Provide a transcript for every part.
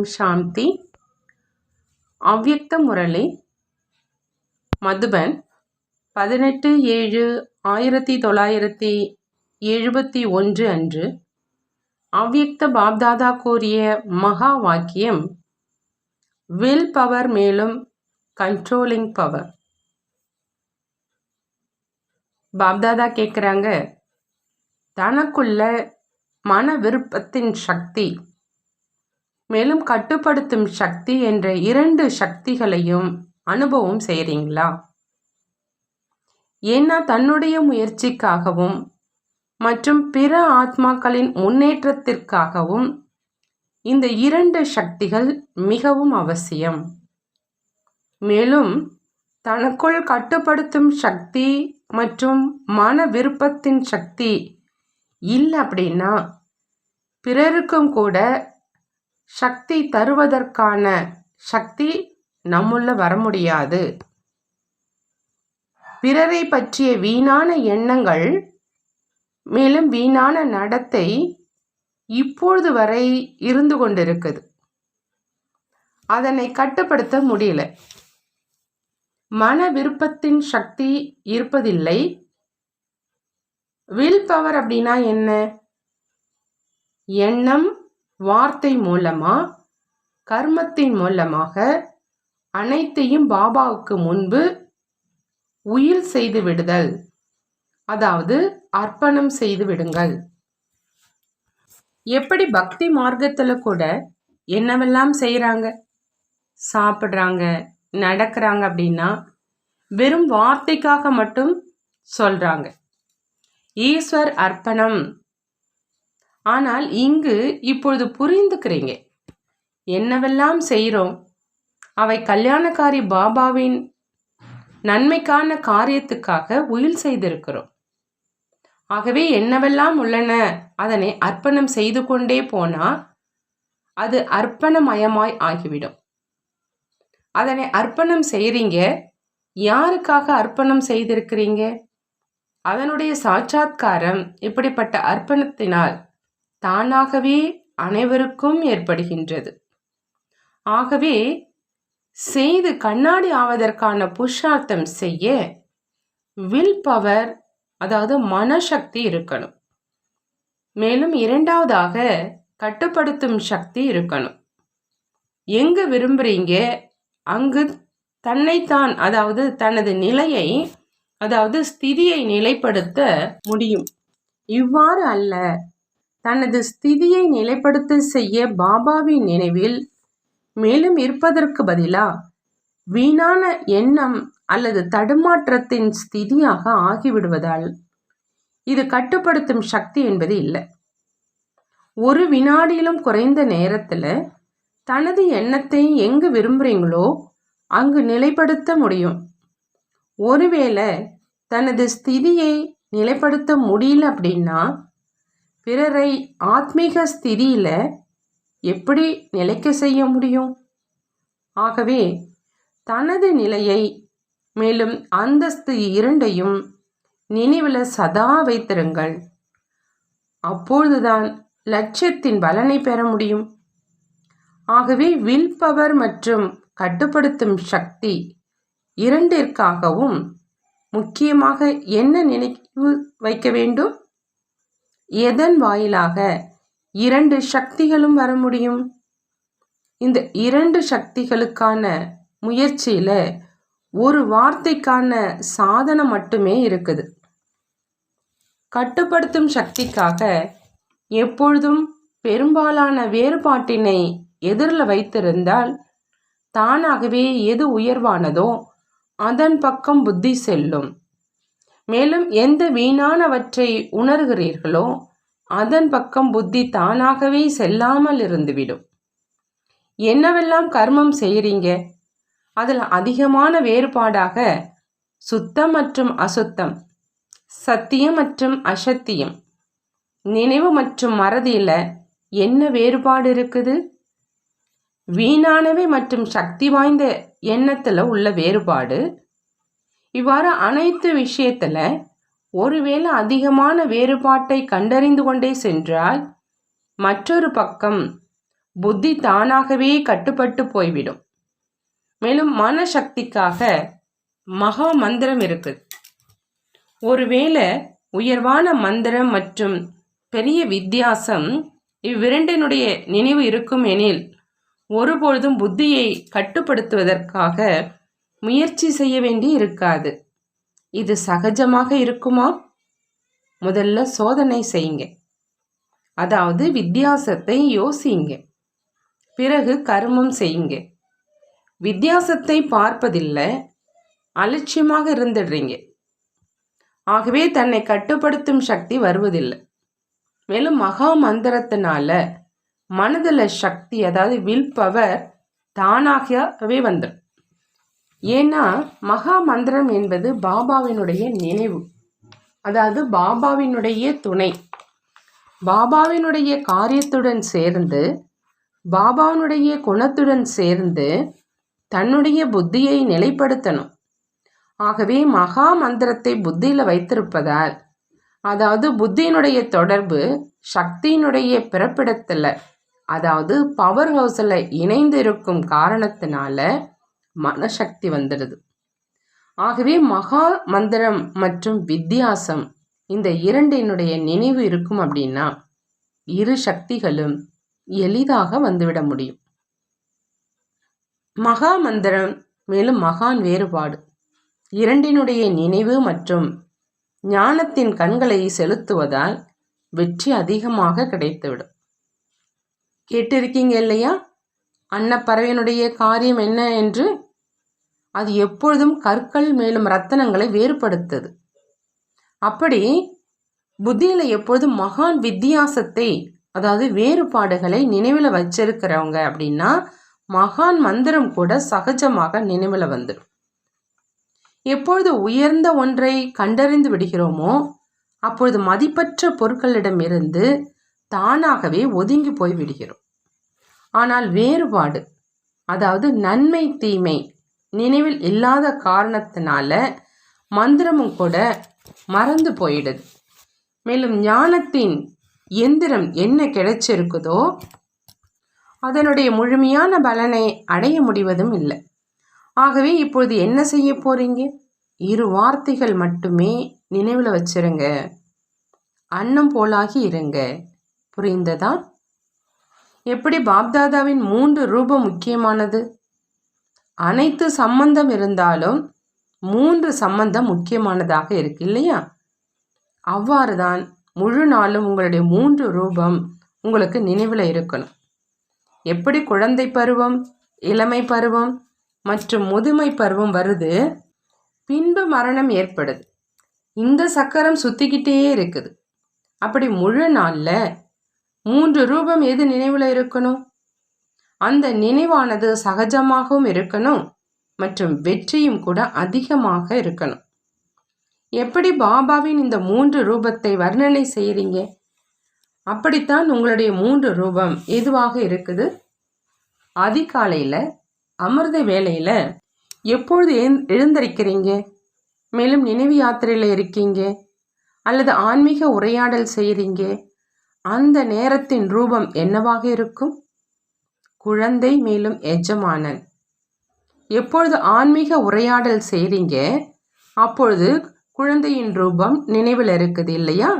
ஓம் சாந்தி அவ்யக்த முரளி மதுபன் பதினெட்டு ஏழு ஆயிரத்தி தொள்ளாயிரத்தி எழுபத்தி ஒன்று அன்று அவ்யக்த பாப்தாதா கூறிய மகா வாக்கியம் வில் பவர் மேலும் கண்ட்ரோலிங் பவர் பாப்தாதா கேட்குறாங்க தனக்குள்ள மன விருப்பத்தின் சக்தி மேலும் கட்டுப்படுத்தும் சக்தி என்ற இரண்டு சக்திகளையும் அனுபவம் செய்கிறீங்களா ஏன்னா தன்னுடைய முயற்சிக்காகவும் மற்றும் பிற ஆத்மாக்களின் முன்னேற்றத்திற்காகவும் இந்த இரண்டு சக்திகள் மிகவும் அவசியம். மேலும் தனக்குள் கட்டுப்படுத்தும் சக்தி மற்றும் மன விருப்பத்தின் சக்தி இல்லை அப்படின்னா பிறருக்கும் கூட சக்தி தருவதற்கான சக்தி நம்முள்ள வர முடியாது. பிறரை பற்றிய வீணான எண்ணங்கள் மேலும் வீணான நடத்தை இப்பொழுது வரை இருந்து கொண்டிருக்குது. அதனை கட்டுப்படுத்த முடியல. மன விருப்பத்தின் சக்தி இருப்பதில்லை. வில் பவர் அப்படின்னா என்ன? எண்ணம் வார்த்தை மூலமா கர்மத்தின் மூலமாக அனைத்தையும் பாபாவுக்கு முன்பு உயில் செய்து விடுதல். அதாவது அர்ப்பணம் செய்து விடுங்கள். எப்படி பக்தி மார்க்கத்தில் கூட என்னவெல்லாம் செய்கிறாங்க சாப்பிட்றாங்க நடக்கிறாங்க அப்படின்னா வெறும் வார்த்தைக்காக மட்டும் சொல்கிறாங்க ஈஸ்வர் அர்ப்பணம். ஆனால் இங்கு இப்பொழுது புரிந்துக்கிறீங்க. என்னவெல்லாம் செய்கிறோம்? அவை கல்யாணக்காரி பாபாவின் நன்மைக்கான காரியத்துக்காக உயில் செய்திருக்கிறோம். ஆகவே என்னவெல்லாம் உள்ளன? அதனை அர்ப்பணம் செய்து கொண்டே போனால் அது அர்ப்பணமயமாய் ஆகிவிடும். அதனை அர்ப்பணம் செய்கிறீங்க? யாருக்காக அர்ப்பணம் செய்திருக்கிறீங்க? அதனுடைய சாட்சாத்காரம் இப்படிப்பட்ட அர்ப்பணத்தினால் தானாகவே அனைவருக்கும் ஏற்படுகின்றது. ஆகவே செய்து கண்ணாடி ஆவதற்கான புருஷார்த்தம் செய்ய வில் பவர் அதாவது மனசக்தி இருக்கணும். மேலும் இரண்டாவதாக கட்டுப்படுத்தும் சக்தி இருக்கணும். எங்கே விரும்புகிறீங்க அங்கு தன்னைத்தான் அதாவது தனது நிலையை அதாவது ஸ்திதியை நிலைப்படுத்த முடியும். இவ்வாறு அல்ல. தனது ஸ்திதியை நிலைப்படுத்த செய்ய பாபாவின் நினைவில் மேலும் இருப்பதற்கு பதிலா வீணான எண்ணம் அல்லது தடுமாற்றத்தின் ஸ்திதியாக ஆகிவிடுவதால் இது கட்டுப்படுத்தும் சக்தி என்பது இல்லை. ஒரு வினாடியிலும் குறைந்த நேரத்தில் தனது எண்ணத்தை எங்கு விரும்புகிறீங்களோ அங்கு நிலைப்படுத்த முடியும். ஒருவேளை தனது ஸ்திதியை நிலைப்படுத்த முடியல அப்படின்னா பிறரை ஆத்மீக ஸ்திதியில் எப்படி நிலைக்க செய்ய முடியும்? ஆகவே தனது நிலையை மேலும் அந்தஸ்து இரண்டையும் நினைவில் சதா வைத்திருங்கள். அப்பொழுதுதான் லட்சியத்தின் பலனை பெற முடியும். ஆகவே வில் பவர் மற்றும் கட்டுப்படுத்தும் சக்தி இரண்டிற்காகவும் முக்கியமாக என்ன நினைவு வைக்க வேண்டும்? எதன் வாயிலாக இரண்டு சக்திகளும் வர முடியும்? இந்த இரண்டு சக்திகளுக்கான முயற்சியில் ஒரு வார்த்தைக்கான சாதனம் மட்டுமே இருக்குது. கட்டுப்படுத்தும் சக்திக்காக எப்பொழுதும் பெரும்பாலான வேறுபாட்டினை எதிரில் வைத்திருந்தால் தானாகவே எது உயர்வானதோ அதன் பக்கம் புத்தி செல்லும். மேலும் எந்த வீணானவற்றை உணர்கிறீர்களோ அதன் பக்கம் புத்தி தானாகவே செல்லாமல் இருந்துவிடும். என்னவெல்லாம் கர்மம் செய்கிறீங்க? அதில் அதிகமான வேறுபாடாக சுத்தம் மற்றும் அசுத்தம் சத்தியம் மற்றும் அசத்தியம் நினைவு மற்றும் மறதியில் என்ன வேறுபாடு இருக்குது? வீணானவை மற்றும் சக்தி வாய்ந்த எண்ணத்தில் உள்ள வேறுபாடு இவ்வாறு அனைத்து விஷயத்தில் ஒருவேளை அதிகமான வேறுபாட்டை கண்டறிந்து கொண்டே சென்றால் மற்றொரு பக்கம் புத்தி தானாகவே கட்டுப்பட்டு போய்விடும். மேலும் மனசக்திக்காக மகா மந்திரம் இருக்குது. ஒருவேளை உயர்வான மந்திரம் மற்றும் பெரிய வித்தியாசம் இவ்விரண்டினுடைய நினைவு இருக்கும் எனில் ஒருபொழுதும் புத்தியை கட்டுப்படுத்துவதற்காக முயற்சி செய்ய வேண்டி இருக்காது. இது சகஜமாக இருக்குமா? முதல்ல சோதனை செய்யுங்க. அதாவது வித்தியாசத்தை யோசிங்க பிறகு கர்மம் செய்யுங்க. வித்தியாசத்தை பார்ப்பதில்லை அலட்சியமாக இருந்துடுறீங்க. ஆகவே தன்னை கட்டுப்படுத்தும் சக்தி வருவதில்லை. மேலும் மகா மந்திரத்தினால மனதில் சக்தி அதாவது வில் பவர் தானாகவே வந்துடும் ஏன்னா மகா மந்திரம் என்பது பாபாவினுடைய நினைவு. அதாவது பாபாவினுடைய துணை. பாபாவினுடைய காரியத்துடன் சேர்ந்து பாபாவினுடைய குணத்துடன் சேர்ந்து தன்னுடைய புத்தியை நிலைப்படுத்தணும். ஆகவே மகா மந்திரத்தை புத்தியில் வைத்திருப்பதால் அதாவது புத்தியினுடைய தொடர்பு சக்தியினுடைய பிறப்பிடத்தில் அதாவது பவர் ஹவுஸில் இணைந்து இருக்கும் காரணத்தினால மனசக்தி வந்துடுது. ஆகவே மகா மந்திரம் மற்றும் வித்தியாசம் இந்த இரண்டினுடைய நினைவு இருக்கும் அப்படின்னா இரு சக்திகளும் எளிதாக வந்துவிட முடியும். மகா மந்திரம் மேலும் மகான் வேறுபாடு. இரண்டினுடைய நினைவு மற்றும் ஞானத்தின் கண்களை செலுத்துவதால் வெற்றி அதிகமாக கிடைத்துவிடும். கேட்டிருக்கீங்க இல்லையா? அன்னப்பறவையினுடைய காரியம் என்ன என்று அது எப்பொழுதும் கற்கள் மேலும் ரத்தனங்களை வேறுபடுத்தது. அப்படி புத்தியில் எப்பொழுதும் மகான் வித்தியாசத்தை அதாவது வேறுபாடுகளை நினைவில் வச்சிருக்கிறவங்க அப்படின்னா மகான் மந்திரம் கூட சகஜமாக நினைவில் வந்துடும். எப்பொழுது உயர்ந்த ஒன்றை கண்டறிந்து விடுகிறோமோ அப்பொழுது மதிப்பற்ற பொருட்களிடமிருந்து தானாகவே ஒதுங்கி போய் விடுகிறோம். ஆனால் வேறுபாடு அதாவது நன்மை தீமை நினைவில் இல்லாத காரணத்தினால மந்திரமும் கூட மறந்து போயிடுது. மேலும் ஞானத்தின் எந்திரம் என்ன கிடைச்சிருக்குதோ அதனுடைய முழுமையான பலனை அடைய முடிவதும் இல்லை. ஆகவே இப்பொழுது என்ன செய்ய போறீங்க? இரு வார்த்தைகள் மட்டுமே நினைவில் வச்சிருங்க. அன்னம் போலாகி இருங்க. புரிந்ததா? எப்படி பாப்தாதாவின் மூன்று ரூபம் முக்கியமானது? அனைத்து சம்பந்தம் இருந்தாலும் மூன்று சம்பந்தம் முக்கியமானதாக இருக்கு இல்லையா? அவ்வாறு தான் முழு நாளும் உங்களுடைய மூன்று ரூபம் உங்களுக்கு நினைவில் இருக்கணும். எப்படி குழந்தை பருவம் இளமை பருவம் மற்றும் முதுமை பருவம் வருது பின்பு மரணம் ஏற்படுது. இந்த சக்கரம் சுத்திக்கிட்டே இருக்குது. அப்படி முழு நாளில் மூன்று ரூபம் எது நினைவில் இருக்கணும்? அந்த நினைவானது சகஜமாகவும் இருக்கணும் மற்றும் வெற்றியும் கூட அதிகமாக இருக்கணும். எப்படி பாபாவின் இந்த மூன்று ரூபத்தை வர்ணனை செய்கிறீங்க? அப்படித்தான் உங்களுடைய மூன்று ரூபம் எதுவாக இருக்குது? அதிகாலையில் அமிர்த வேலையில் எப்பொழுது எழுந்திருக்கிறீங்க? மேலும் நினைவு யாத்திரையில் இருக்கீங்க? அல்லது ஆன்மீக உரையாடல் செய்கிறீங்க? அந்த நேரத்தின் ரூபம் என்னவாக இருக்கும்? குழந்தை மேலும் எஜமானன். எப்பொழுது ஆன்மீக உரையாடல் செய்கிறீங்க அப்பொழுது குழந்தையின் ரூபம் நினைவில் இருக்குது இல்லையா?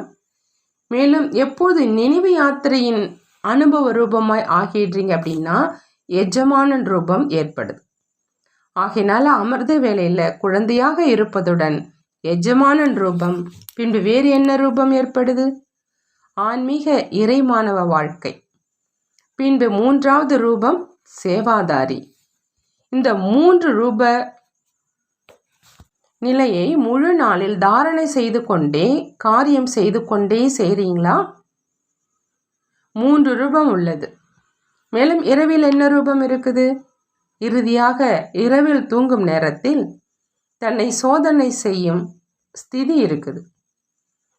மேலும் எப்போது நினைவு யாத்திரையின் அனுபவ ரூபமாய் ஆகிடுறீங்க அப்படின்னா எஜமானன் ரூபம் ஏற்படுது. ஆகையினால அமிர்த வேலையில் குழந்தையாக இருப்பதுடன் எஜமானன் ரூபம் பின்பு வேறு என்ன ரூபம் ஏற்படுது? ஆன்மீக இறைமானவ வாழ்க்கை. பின்பு மூன்றாவது ரூபம் சேவாதாரி. இந்த மூன்று ரூப நிலையை முழு நாளில் தாரணை செய்து கொண்டே காரியம் செய்து கொண்டே செய்கிறீங்களா மூன்று ரூபம் உள்ளது. மேலும் இரவில் என்ன ரூபம் இருக்குது? இறுதியாக இரவில் தூங்கும் நேரத்தில் தன்னை சோதனை செய்யும் ஸ்திதி இருக்குது.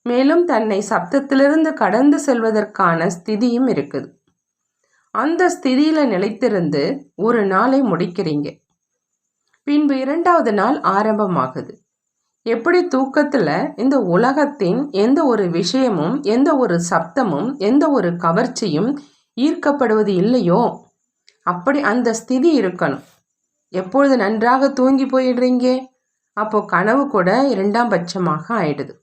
மேலும் தன்னை சப்தத்திலிருந்து கடந்து செல்வதற்கான ஸ்திதியும் இருக்குது. அந்த ஸ்திதியில் நிலைத்திருந்து ஒரு நாளை முடிக்கிறீங்க. பின்பு இரண்டாவது நாள் ஆரம்பமாகுது. எப்படி தூக்கத்தில் இந்த உலகத்தின் எந்த ஒரு விஷயமும் எந்த ஒரு சப்தமும் எந்த ஒரு கவர்ச்சியும் ஈர்க்கப்படுவது இல்லையோ? அப்படி அந்த ஸ்திதி இருக்கணும். எப்பொழுது நன்றாக தூங்கி போயிடுறீங்க? அப்போ கனவு கூட இரண்டாம் பட்சமாக ஆயிடுது.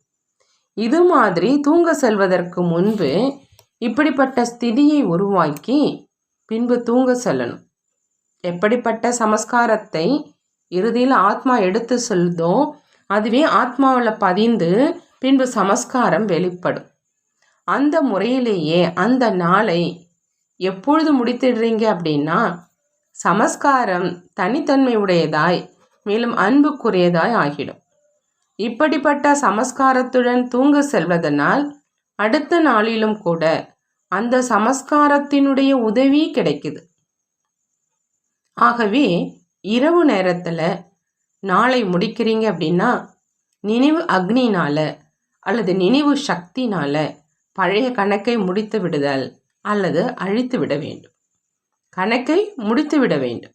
இது மாதிரி தூங்க செல்வதற்கு முன்பு இப்படிப்பட்ட ஸ்திதியை உருவாக்கி பின்பு தூங்க செல்லணும். எப்படிப்பட்ட சமஸ்காரத்தை இறுதியில் ஆத்மா எடுத்து செல்தோ அதுவே ஆத்மாவில் பதிந்து பின்பு சமஸ்காரம் வெளிப்படும். அந்த முறையிலேயே அந்த நாளை எப்பொழுது முடித்திடுறீங்க அப்படின்னா சமஸ்காரம் தனித்தன்மை உடையதாய் மேலும் அன்புக்குரியதாய் ஆகிடும். இப்படிப்பட்ட சமஸ்காரத்துடன் தூங்க செல்வதனால் அடுத்த நாளிலும் கூட அந்த சமஸ்காரத்தினுடைய உதவி கிடைக்குது. ஆகவே இரவு நேரத்தில் நாளை முடிக்கிறீங்க அப்படின்னா நினைவு அக்னினால அல்லது நினைவு சக்தினால பழைய கணக்கை முடித்து விடுதல் அல்லது அழித்து விட வேண்டும். கணக்கை முடித்து விட வேண்டும்.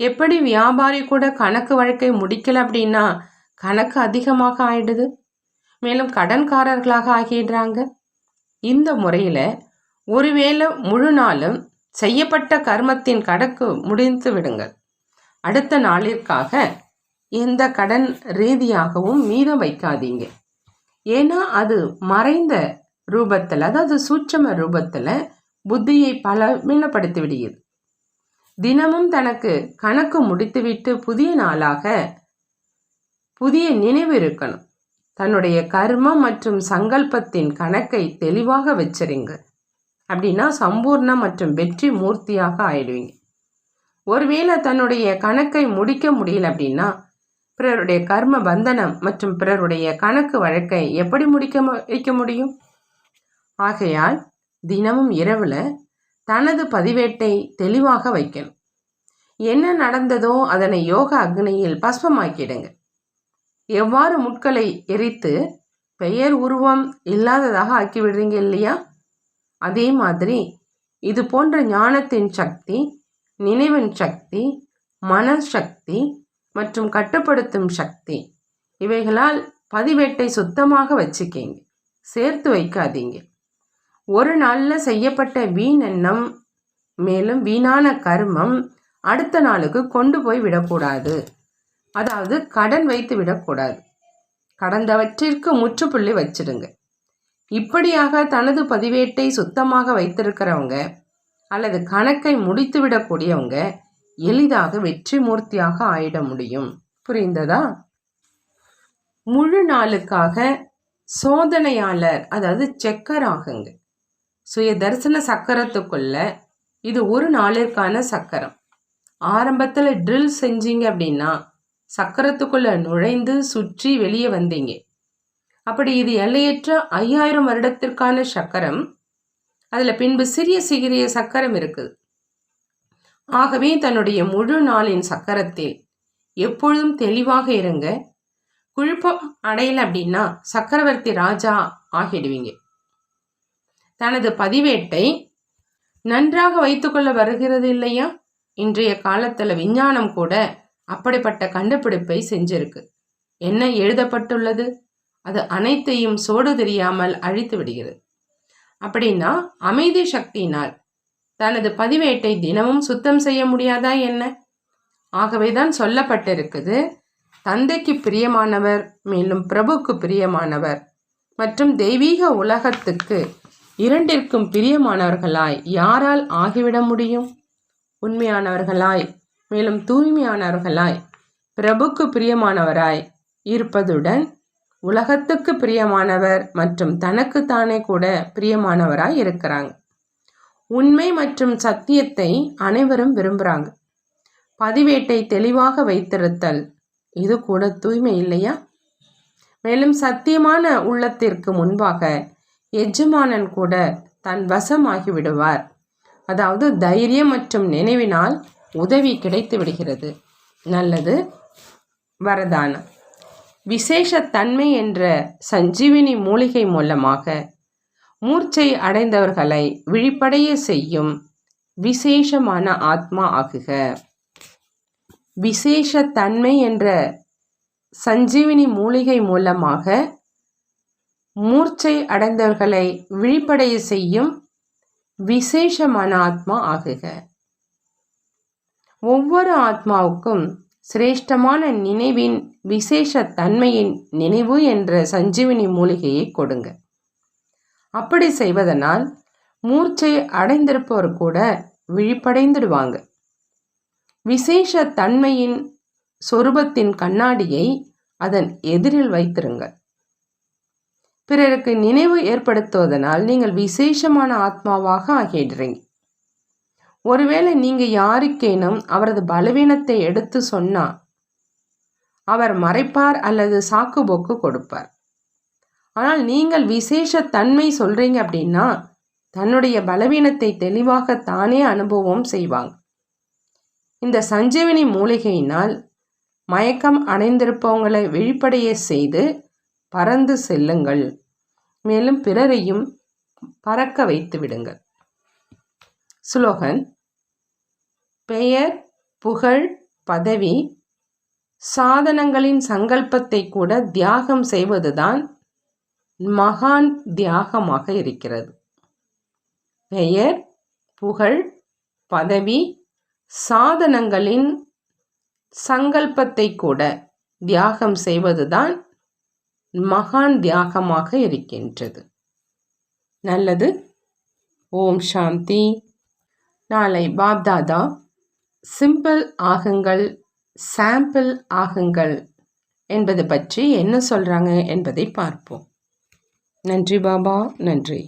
எப்படி வியாபாரி கூட கணக்கு வழக்கை முடிக்கல அப்படின்னா கணக்கு அதிகமாக ஆயிடுது. மேலும் கடன்காரர்களாக ஆகிடுறாங்க இந்த முறையில் ஒருவேளை முழு நாளும் செய்யப்பட்ட கர்மத்தின் கணக்கு முடிந்து விடுங்கள். அடுத்த நாளிற்காக எந்த கடன் ரீதியாகவும் மீதம் வைக்காதீங்க. ஏன்னா அது மறைந்த ரூபத்தில் அதாவது சூட்சம ரூபத்தில் புத்தியை பலவீனப்படுத்தி விடுகிறது. தினமும் தனக்கு கணக்கு முடித்துவிட்டு புதிய நாளாக புதிய நினைவு இருக்கணும். தன்னுடைய கர்மம் மற்றும் சங்கல்பத்தின் கணக்கை தெளிவாக வச்சிருங்க. அப்படின்னா சம்பூர்ண மற்றும் வெற்றி மூர்த்தியாக ஆயிடுவீங்க. ஒருவேளை தன்னுடைய கணக்கை முடிக்க முடியல அப்படின்னா பிறருடைய கர்ம பந்தனம் மற்றும் பிறருடைய கணக்கு வழக்கை எப்படி முடிக்க வைக்க முடியும்? ஆகையால் தினமும் இரவில் தனது பதிவேட்டை தெளிவாக வைக்கணும். என்ன நடந்ததோ அதனை யோக அக்னியில் பஸ்பமாக்கிடுங்க. எவ்வாறு முட்களை எரித்து பெயர் உருவம் இல்லாததாக ஆக்கி விடுறீங்க இல்லையா? அதே மாதிரி இது போன்ற ஞானத்தின் சக்தி நினைவின் சக்தி மனசக்தி மற்றும் கட்டுப்படுத்தும் சக்தி இவைகளால் பதிவேட்டை சுத்தமாக வச்சுக்கிங்க. சேர்த்து வைக்காதீங்க. ஒரு நாளில் செய்யப்பட்ட வீண் எண்ணம் மேலும் வீணான கர்மம் அடுத்த நாளுக்கு கொண்டு போய் விடக்கூடாது. அதாவது கடன் வைத்து விடக்கூடாது. கடந்தவற்றிற்கு முற்றுப்புள்ளி வச்சிடுங்க. இப்படியாக தனது பதிவேட்டை சுத்தமாக வைத்திருக்கிறவங்க அல்லது கணக்கை முடித்து விடக்கூடியவங்க எளிதாக வெற்றி மூர்த்தியாக ஆயிட முடியும். புரிந்ததா? முழு நாளுக்காக சோதனையாளர் அதாவது செக்கர் ஆகுங்க சுய தரிசன சக்கரத்துக்குள்ள இது ஒரு நாளிற்கான சக்கரம். ஆரம்பத்தில் ட்ரில் செஞ்சீங்க அப்படின்னா சக்கரத்துக்குள்ள நுழைந்து சுற்றி வெளியே வந்தீங்க. அப்படி இது எல்லையற்ற ஐயாயிரம் வருடத்திற்கான சக்கரம். அதில் பின்பு சிறிய சிறிய சக்கரம் இருக்குது. ஆகவே தன்னுடைய முழு நாளின் சக்கரத்தில் எப்பொழுதும் தெளிவாக இருங்க. குழப்பம் அடையல அப்படின்னா சக்கரவர்த்தி ராஜா ஆகிடுவீங்க. தனது பதிவேட்டை நன்றாக வைத்துக்கொள்ள வருகிறது இல்லையா? இன்றைய காலத்தில் விஞ்ஞானம் கூட அப்படிப்பட்ட கண்டுபிடிப்பை செஞ்சிருக்கு. என்ன எழுதப்பட்டுள்ளது? அது அனைத்தையும் சோடு தெரியாமல் அழித்து விடுகிறது. அப்படின்னா அமைதி சக்தியினால் தனது பதிவேட்டை தினமும் சுத்தம் செய்ய முடியாதா என்ன? ஆகவேதான் சொல்லப்பட்டிருக்குது தந்தைக்கு பிரியமானவர் மேலும் பிரபுக்கு பிரியமானவர் மற்றும் தெய்வீக உலகத்துக்கு இரண்டிற்கும் பிரியமானவர்களாய் யாரால் ஆகிவிட முடியும்? உண்மையானவர்களாய் மேலும் தூய்மையானவர்களாய் பிரபுக்கு பிரியமானவராய் இருப்பதுடன் உலகத்துக்கு பிரியமானவர் மற்றும் தனக்கு தானே கூட பிரியமானவராய் இருக்கிறாங்க. உண்மை மற்றும் சத்தியத்தை அனைவரும் விரும்புகிறாங்க பதிவேட்டை தெளிவாக வைத்திருத்தல் இது கூட தூய்மை இல்லையா? மேலும் சத்தியமான உள்ளத்திற்கு முன்பாக எஜமானன் கூட தன் வசமாகி விடுவார். அதாவது தைரியம் மற்றும் நினைவினால் உதவி கிடைத்து விடுகிறது. நல்லது. வரதானம். விசேஷத்தன்மை என்ற சஞ்சீவினி மூலிகை மூலமாக மூர்ச்சை அடைந்தவர்களை விழிப்படைய செய்யும் விசேஷமான ஆத்மா ஆகுக. விசேஷத்தன்மை என்ற சஞ்சீவினி மூலிகை மூலமாக மூர்ச்சை அடைந்தவர்களை விழிப்படைய செய்யும் விசேஷமான ஆத்மா ஆகுக. ஒவ்வொரு ஆத்மாவுக்கும் சிரேஷ்டமான நினைவின் விசேஷ தன்மையின் நினைவு என்ற சஞ்சீவினி மூலிகையை கொடுங்க. அப்படி செய்வதனால் மூர்ச்சை அடைந்திருப்பவர் கூட விழிப்படைந்துடுவாங்க. விசேஷ தன்மையின் சொரூபத்தின் கண்ணாடியை அதன் எதிரில் வைத்திருங்கள் பிறருக்கு நினைவு ஏற்படுத்துவதனால் நீங்கள் விசேஷமான ஆத்மாவாக ஆகிடுறீங்க. ஒருவேளை நீங்க யாருக்கேனும் அவரது பலவீனத்தை எடுத்து சொன்னா அவர் மறைப்பார் அல்லது சாக்கு போக்கு கொடுப்பார். ஆனால் நீங்கள் விசேஷ தன்மை சொல்றீங்க அப்படின்னா தன்னுடைய பலவீனத்தை தெளிவாக தானே அனுபவம் செய்வாங்க. இந்த சஞ்சீவினி மூலிகையினால் மயக்கம் அடைந்திருப்பவங்களை விழிப்படைய செய்து பறந்து செல்லுங்கள். மேலும் பிறரையும் பறக்க வைத்து விடுங்கள். ஸ்லோகன் பெயர் புகழ் பதவி. சாதனங்களின் சங்கல்பத்தை கூட தியாகம் செய்வதுதான் மகான் தியாகமாக இருக்கிறது. பெயர் புகழ் பதவி. சாதனங்களின் சங்கல்பத்தை கூட தியாகம் செய்வதுதான் மகான் தியாகமாக இருக்கின்றது. நல்லது. ஓம் சாந்தி. நாளை பாப்தாதா. சிம்பிள் ஆகுங்கள் சாம்பிள் ஆகுங்கள் என்பது பற்றி என்ன சொல்கிறாங்க என்பதை பார்ப்போம். நன்றி பாபா நன்றி.